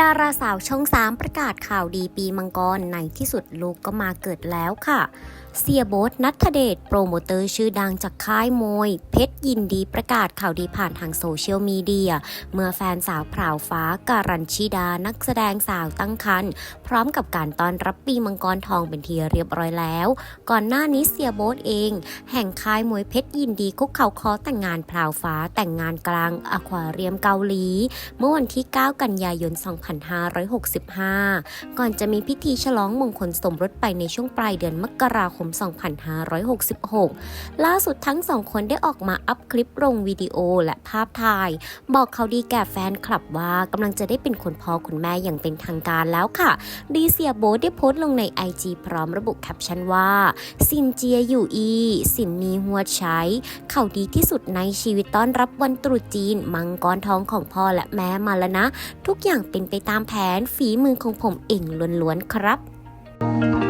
ดาราสาวช่อง3ประกาศข่าวดีปีมังกรในที่สุดลูกก็มาเกิดแล้วค่ะ เสียโบ๊ทนัทเดชโปรโมเตอร์ชื่อดังจากค่ายมวย เพชรยินดีประกาศข่าวดีผ่านทางโซเชียลมีเดีย เมื่อแฟนสาวพราวฟ้าการัญชิดานักแสดงสาวตั้งครรภ์พร้อมกับการต้อนรับปีมังกรทองเป็นทีเรียบร้อยแล้ว ก่อนหน้านี้เสียโบ๊ทเอง แห่งค่ายมวยเพชรยินดีคุกเข่าขอแต่งงานพราวฟ้าแต่งงานกลางอควาเรียมเกาหลี เมื่อวันที่ 9 กันยายน2565 ก่อนจะมีพิธีฉลองมงคลสมรสไปในช่วงปลายเดือนมกราคม 2566 ล่าสุดทั้งสองคนได้ออกมาอัพคลิปลงวิดีโอและภาพถ่าย บอกเขาดีแก่แฟนคลับว่ากำลังจะได้เป็นคุณพ่อคุณแม่อย่างเป็นทางการแล้วค่ะ ดีเซียโบทได้โพสต์ลงใน IG พร้อมระบุแคปชั่นว่า สินเจียอยู่อี สินนีหัวใช้ เขาดีที่สุดในชีวิตต้อนรับวันตรุษจีน มังกรทองของพ่อและแม่มาแล้วนะ ทุกอย่างเป็นไปตามแผนฝีมือของผมเองล้วนๆครับ